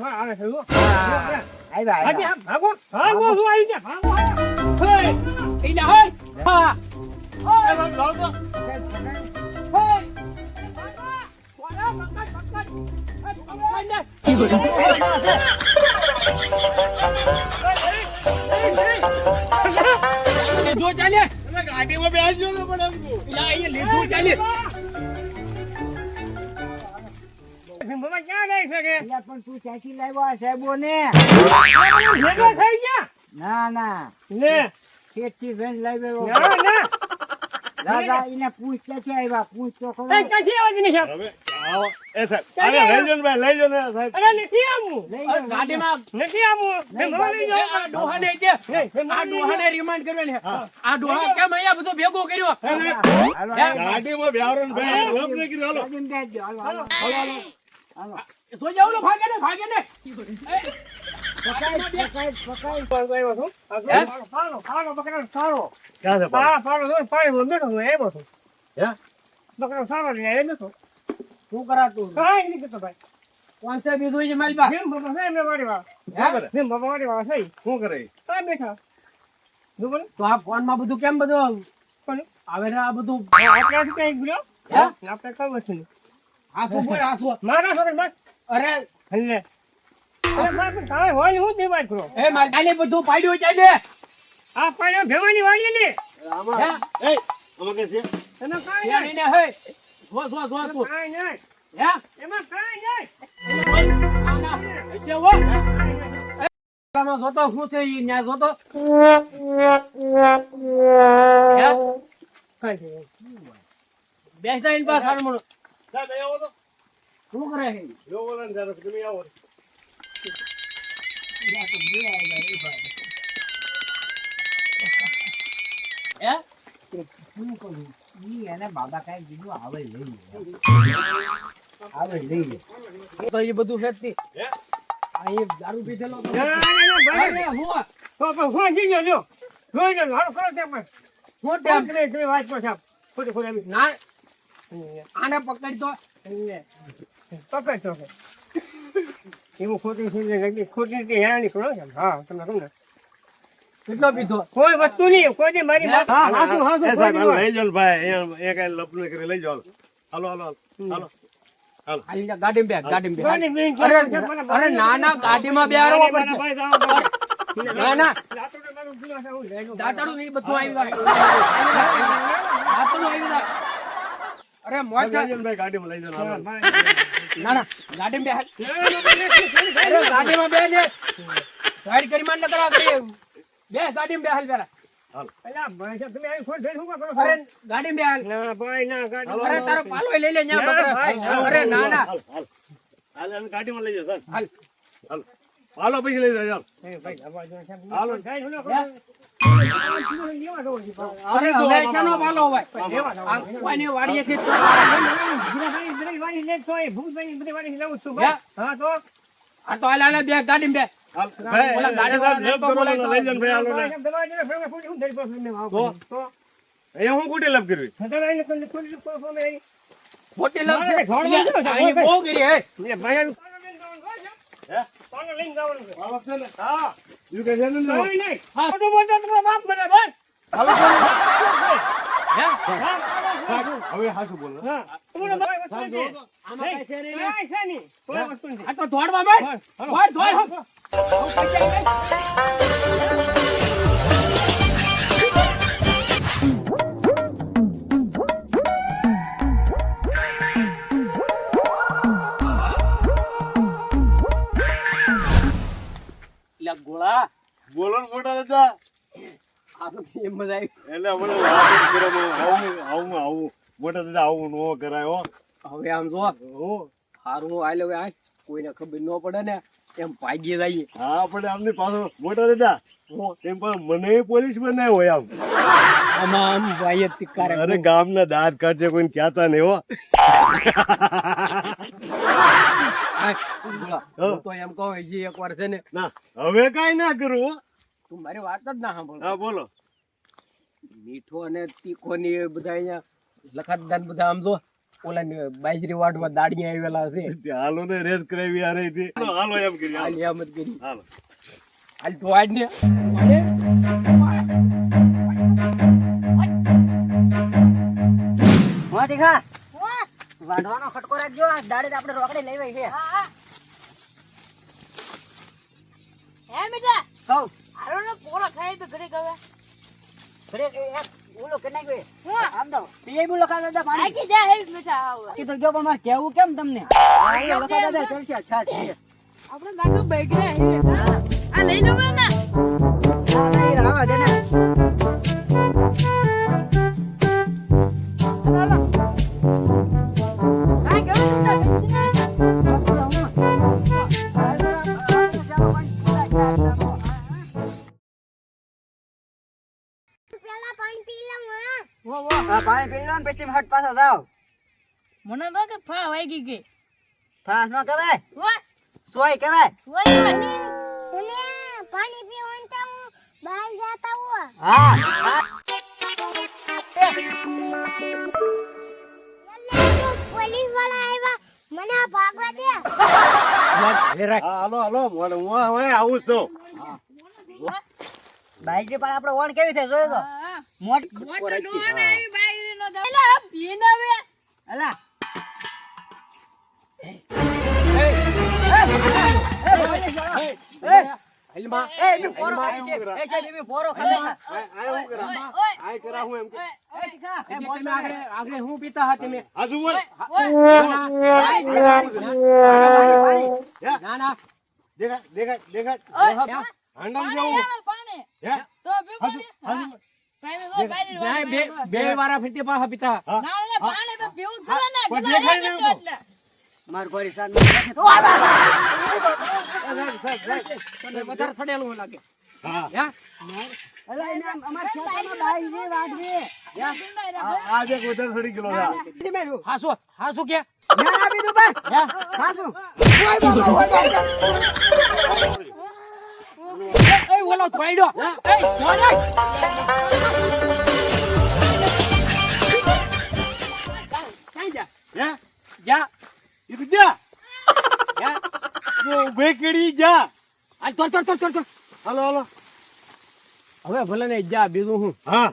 હા, આવે છે, જુઓ. આવ્યા. હા, ભાગો. ભાગો, શું આવી ગયા? ભાગો, ભાગો. ઈને હોય હા લીધું ચાલે ગાડીમાં બેસજો તો પણ લીધું ચાલે ક્યાં? પણ તું લાવ્યો આ સાહેબોને? ભેગા થઈ ગયા? ના ના લે. ખેતથી વેણ લાવ્યો ના, ના. દાદા એને પૂછ ક્યાંથી આવ્યા પૂછ તો ખરો. ક્યાંથી આવવાની છે, સાહેબ? હવે આવો. એ સાહેબ, આને લઈ જાઓ ભાઈ, લઈ જાઓ ને સાહેબ. અરે, નથી આવવું. લઈ અરે જાઓ, ગાડીમાં નથી આવવું. ભીમભાઈ લઈ જાઓ. આ ડોહાને દે આ ડોહાને રિમાન્ડ કરવાની ને આ ડોહા કેમ અહીંયા બધું ભેગું કર્યું. ગાડીમાં બેહારો ને ભાઈ, લપ નહીં કર્યું, હાલો. હાલો, હાલો, તો જાવ લો ભાગે ને ભાગે ને. તો આ ફોનમાં બધું કેમ બધું? આવે આ બધું આપણાથી કંઈ? હે? આપણે કઈ વસ્તુ નહીં. હાસુ બોલ આસુ મારા છોકરા બસ. અરે હલ્લે. અરે કાંઈ હોય હું વાત કરો. એ મારી કાલે બધું પાડ્યું ચાલે આ પાડ્યો ભેવાની વાળી ને. એ, કે છે? કાઈ નહીં. ને હે જો જો જો તું કાંઈ નહીં. હે એમાં કાંઈ નહીં. આના એટલે હો આમાં જોતો શું છે ઈ ન્યા જોતો હે કાંઈ બેસતા ઈન પાસે હારું મળો સાહેબ, આવો તો. શું કરે છે? જો બોલો ને જરા, તમે આવો. બધું છે દારૂ પીધેલો હું વાત આને પકડ તો પકડ તો એવું ખોટી છે, ખોટી રીતે હેરાન નીકળો છો. હા, તમે કહો ને. કેટલો પીધો કોઈ વસ્તુ નહીં કોઈ મારી એ. લઈ જાઓ ને ભાઈ, અહીંયા- અહીંયા કાંઈ લપ નહીં કરી, લઈ જાઓ, હાલો. હાલો, હાલો, હાલો. હાલો. હાલી જા, ગાડીમાં બેસ ગાડીમાં કોઈ દી બેસ બેન અરે છે, મને અરે ના ના ગાડીમાં. ના ના લઉં. દાંતડું નહીં બધું આવી દાતડું આવી અરે મોજ ભાઈ, ગાડીમાં લઈ જાઓ ને. ના ગાડીમાં ના, અરે ગાડીમાં બેસ ને ગાડી કરી માન લગરા બે ગાડીમાં ગાડી- હાલો, અરે તારો પાલો લઈ જાવ ન્યા ના, બકરા. ભાઈ, અરે ના ના. હાલો, હાલો. હાલો, એને ગાડીમાં લઈ સાહેબ. હાલ. હાલો. હાલો, પછી લઈ જાઓ, ચાલો. એ ભાઈ, આવા જો સાહેબ, હાલો. ગાડી બે ગાડીમાં બે હું ખોટી લપ કરવી મોટી લપ બહુ કરી હે પાલો લઈને જવાનું છે? જવાનું છે. ને? હા. ઈ કહે છે ને, ને? નહીં. હા. ખોટું બોલતો તો બાપ બને, ભાઈ. હાલો, છે ને? હે હા, પાલો છે. સાહેબ, હવે હાચું બોલો. હા. તમારો ભાઈ વસ્તુ છે. આમાં કઈ છે નહીં ને? છે નહીં. કોઈ વસ્તુ નથી. આ તો દોડવા માંડ દોડ દોડ બોલો મોટા દાદા. એમ મજા આવી એટલે જ મને આવું આવું આવું. મોટા દાદા આવું નો કરાય હો. હવે આમ જો હું. હાલ હવે આ કોઈને ખબર ન પડે ને એમ ભાગી જઈએ. હા આપણે આમની પાછો મોટા દાદા હું. પણ મને પોલીસ બનાવ્યો હોય આમ. આમાં આમ ભાઈ જ તિકારે અરે ગામના દાંત કાઢશે કોઈને કહેતા નહીં હો તો એમ કહો હજી એક વાર છે ને. ના હવે કાઈ ના કરું હો. તું મારી વાત જ ના સાંભળ. હા બોલો. મીઠો અને તીખો ની બધા અહીંયા લખાતદાન બધા આમ જો ઓલા ને બાજરી વાટવા દાડી આવેલા છે. હાલો ને રેસ કરાવી આ રહી હતી હાલો એમ કરી હાલ. એમ જ કરી. હાલો. હાલ તો આજ ને હા તીખા. વાઢવાનો ખટકો રાખજો. આ દાડે આપણે રોકડે લઈ વઈ છે. હે બેટા કહું આરો ને પોળો ખાઈ તો ઘરે ગવે ઘરે એક ઓલો કે નાખ્યો. હું? આમ તો પીએ બી લખા દાદા પાણી. આકી જા હે આવ તો ગયો પણ મારે કેવું કેમ તમને? આ લખા દાદા ચાલશે અચ્છા છે. આપણે નાટો બેગરે હે આ લઈ લો ને ના નહીં રાવા દે એમ હટ પાછા જાવ મને તો કે ફા હોય ગઈ. કે ફા ન કહેવાય. સોય કહેવાય. સોય કહેવાય. સુનિયા પાણી પીવાનું તો હું બહાર જાતા હું. હા પોલીસવાળા આવ્યા મને ભાગવા દે. આવું છું. બાઈક પણ આપણે ઓન કેવી થઈ જોયો તો? અલા એ છે. આ આ હું હું તમે હું પીતા ઓય પાણી. ના ના જેવું તો બે હાજુ પાણી હાજુ નો ના, બે બે વારા ફરતી પાછા પિતા. માર ગોરી સાહેબ ને બેઠે. તો આ બા, તને વધારે સડેલું લાગે. હા. હે? અલા, એને આમ અમાર ખેતરમાં બાઈ છે, વાઢવી. આ આ જે વધારે સડી ગયેલો છે આ. કીધી મેરું. હાસુ હાસુ કે? ના? હાસું. ઓલો પડ્યો જા. જા. તો ઉભે કેડી જા. ચાલ ચાલ ચાલ ચાલ ચાલ હાલો હાલો. હવે ભલે ને જા બીજું હું હા.